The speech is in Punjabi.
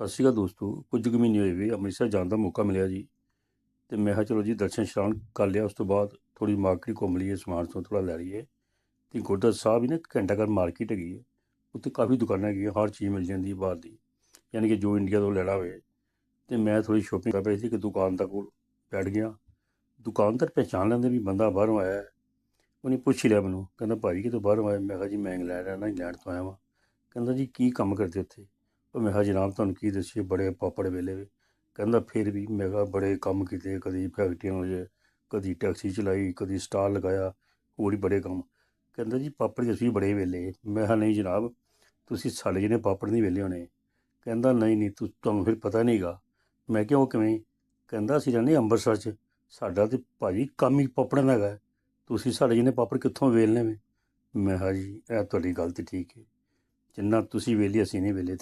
ਸਤਿ ਸ਼੍ਰੀ ਅਕਾਲ ਦੋਸਤੋ, ਕੁਝ ਕੁ ਮਹੀਨੇ ਹੋਏ ਵੀ, ਅੰਮ੍ਰਿਤਸਰ ਜਾਣ ਦਾ ਮੌਕਾ ਮਿਲਿਆ ਜੀ। ਤੇ ਮੈਂ ਕਿਹਾ ਚਲੋ ਜੀ, ਦਰਸ਼ਨ ਸ਼ਰਾਨ ਕਰ ਲਿਆ, ਉਸ ਤੋਂ ਬਾਅਦ ਥੋੜੀ ਮਾਰਕੀਟ ਘੁੰਮ ਲਈਏ, ਸਮਾਨ ਤੋਂ ਥੋੜਾ ਲੈ ਲਈਏ। ਤੇ ਗੁਰਦੁਆਰਾ ਸਾਹਿਬ ਹੀ ਨਾ ਇੱਕ ਘੰਟਾ ਘਰ ਮਾਰਕੀਟ ਹੈਗੀ ਹੈ, ਉੱਥੇ ਕਾਫੀ ਦੁਕਾਨਾਂ ਹੈਗੀਆਂ, ਹਰ ਚੀਜ਼ ਮਿਲ ਜਾਂਦੀ ਹੈ ਬਾਹਰ ਦੀ, ਯਾਨੀ ਕਿ ਜੋ ਇੰਡੀਆ ਤੋਂ ਲੈਣਾ ਹੋਵੇ। ਤੇ ਮੈਂ ਥੋੜੀ ਸ਼ੋਪਿੰਗ ਕਰ ਰਹੀ ਸੀ ਕਿ ਦੁਕਾਨ ਦਾ ਕੋਲ ਬੈਠ ਗਿਆ। ਦੁਕਾਨਦਾਰ ਪਹਿਚਾਣ ਲੈਂਦੇ ਵੀ ਬੰਦਾ ਬਾਹਰੋਂ ਆਇਆ ਹੈ। ਉਹਨੇ ਪੁੱਛ ਲਿਆ ਮੈਨੂੰ, ਕਹਿੰਦਾ, ਭਾਈ ਕਿਤੋਂ ਬਾਹਰੋਂ ਆਇਆ? ਮੈਂ ਕਿਹਾ, ਜੀ ਮੈਂ ਇੰਗਲੈਂਡ ਆਇਆ ਨਾ ਇੰਗਲੈਂਡ ਤੋਂ ਆਇਆ ਵਾਂ। ਕਹਿੰਦਾ, ਜੀ ਕੀ ਕੰਮ ਕਰਦੇ ਉੱਥੇ? ਉਹ ਮੈਂ ਕਿਹਾ ਜਨਾਬ ਤੁਹਾਨੂੰ ਕੀ ਦੱਸੀਏ, ਬੜੇ ਪਾਪੜ ਵੇਲੇ ਵੇ। ਕਹਿੰਦਾ ਫਿਰ ਵੀ ਮੈਂ ਕਿਹਾ ਬੜੇ ਕੰਮ ਕੀਤੇ, ਕਦੀ ਫੈਕਟਰੀਆਂ ਵਿੱਚ, ਕਦੀ ਟੈਕਸੀ ਚਲਾਈ, ਕਦੀ ਸਟਾਲ ਲਗਾਇਆ, ਹੋਰ ਹੀ ਬੜੇ ਕੰਮ। ਕਹਿੰਦਾ ਜੀ ਪਾਪੜ ਦੇ ਅਸੀਂ ਬੜੇ ਵੇਲੇ। ਮੈਂ ਕਿਹਾ ਨਹੀਂ ਜਨਾਬ, ਤੁਸੀਂ ਸਾਡੇ ਜਿਹਨੇ ਪਾਪੜ ਨਹੀਂ ਵੇਲੇ ਹੋਣੇ। ਕਹਿੰਦਾ ਨਹੀਂ ਨਹੀਂ, ਤੂੰ, ਤੁਹਾਨੂੰ ਫਿਰ ਪਤਾ ਨਹੀਂਗਾ ਮੈਂ ਕਿਹਾ ਉਹ ਕਿਵੇਂ? ਕਹਿੰਦਾ ਅਸੀਂ ਰਹਿੰਦੇ ਅੰਮ੍ਰਿਤਸਰ 'ਚ। ਸਾਡਾ ਤੇ ਭਾਜੀ ਕੰਮ ਹੀ ਪਾਪੜਾਂ ਦਾ ਹੈਗਾ। ਤੁਸੀਂ ਸਾਡੇ ਜਿਹਨੇ ਪਾਪੜ ਕਿੱਥੋਂ ਵੇਲਨੇ ਵੇ? ਮੈਂ ਕਿਹਾ ਜੀ, ਇਹ ਤੁਹਾਡੀ ਗੱਲ ਤੇ ਠੀਕ ਹੈ ਜਿੰਨਾ ਤੁਸੀਂ ਵੇਲੇ, ਅਸੀਂ ਨਹੀਂ ਵੇਲੇ।